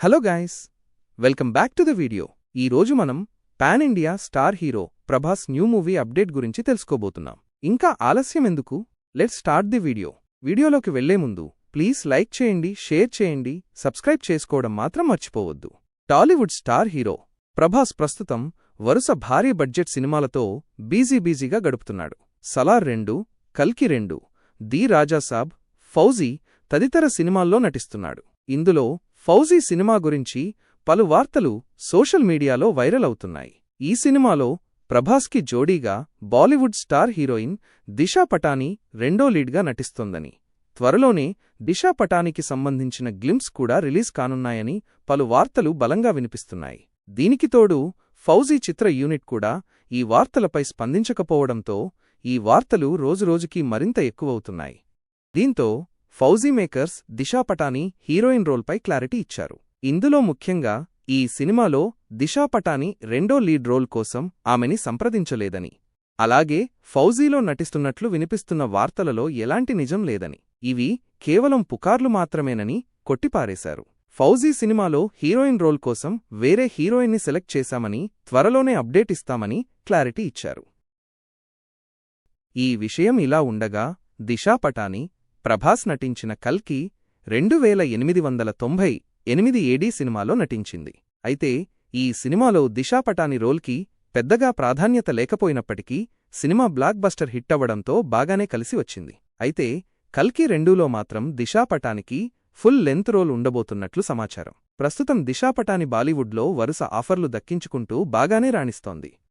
Hello guys welcome back to the video. ఈ రోజు మనం pan India star hero Prabhas new movie update గురించి తెలుసుకోబోతున్నాం. ఇంకా ఆలస్యం ఎందుకు? Let start the video. వీడియోలోకి వెళ్ళే ముందు ప్లీజ్ లైక్ చేయండి షేర్ చేయండి సబ్స్క్రైబ్ చేసుకోవడం మాత్రం మర్చిపోవద్దు. టాలీవుడ్ స్టార్ హీరో ప్రభాస్ ప్రస్తుతం వరుస భారీ బడ్జెట్ సినిమాలతో బీజీ బీజీగా గడుపుతున్నాడు. సలార్ రెండు కల్కి రెండు ది రాజాసాబ్ ఫౌజీ తదితర సినిమాల్లో నటిస్తున్నాడు. ఇందులో ఫౌజీ సినిమా గురించి పలు వార్తలు సోషల్ మీడియాలో వైరల్ అవుతున్నాయి. ఈ సినిమాలో ప్రభాస్కి జోడీగా Bollywood star heroine Disha Patani రెండో లీడ్గా నటిస్తోందని త్వరలోనే దిశా పటానికి సంబంధించిన గ్లిమ్స్ కూడా రిలీజ్ కానున్నాయని పలు వార్తలు బలంగా వినిపిస్తున్నాయి. దీనికి తోడు ఫౌజీ చిత్ర యూనిట్ కూడా ఈ వార్తలపై స్పందించకపోవడంతో ఈ వార్తలు రోజురోజుకీ మరింత ఎక్కువవుతున్నాయి. దీంతో ఫౌజీ మేకర్స్ దిశా పటానీ హీరోయిన్ రోల్పై క్లారిటీ ఇచ్చారు. ఇందులో ముఖ్యంగా ఈ సినిమాలో దిశా పటానీ రెండో లీడ్ రోల్ కోసం ఆమెని సంప్రదించలేదని. అలాగే ఫౌజీలో నటిస్తున్నట్లు వినిపిస్తున్న వార్తలలో ఎలాంటి నిజం లేదని. ఇవి కేవలం పుకార్లు మాత్రమేనని కొట్టిపారేశారు. ఫౌజీ సినిమాలో హీరోయిన్ రోల్ కోసం వేరే హీరోయిన్ని సెలెక్ట్ చేశామని త్వరలోనే అప్డేట్ ఇస్తామని క్లారిటీ ఇచ్చారు. ఈ విషయం ఇలా ఉండగా దిశా పటాని ప్రభాస్ నటించిన కల్కి రెండు వేల ఎనిమిది వందల తొంభై ఎనిమిది ఏడీ సినిమాలో నటించింది. అయితే ఈ సినిమాలో దిశా పటాని రోల్కి పెద్దగా ప్రాధాన్యత లేకపోయినప్పటికీ సినిమా బ్లాక్ బస్టర్ హిట్టవ్వడంతో బాగానే కలిసి వచ్చింది. అయితే కల్కి రెండూలో మాత్రం దిశా పటానికి ఫుల్ లెంత్ రోల్ ఉండబోతున్నట్లు సమాచారం. ప్రస్తుతం దిశా పటాని బాలీవుడ్లో వరుస ఆఫర్లు దక్కించుకుంటూ బాగానే రాణిస్తోంది.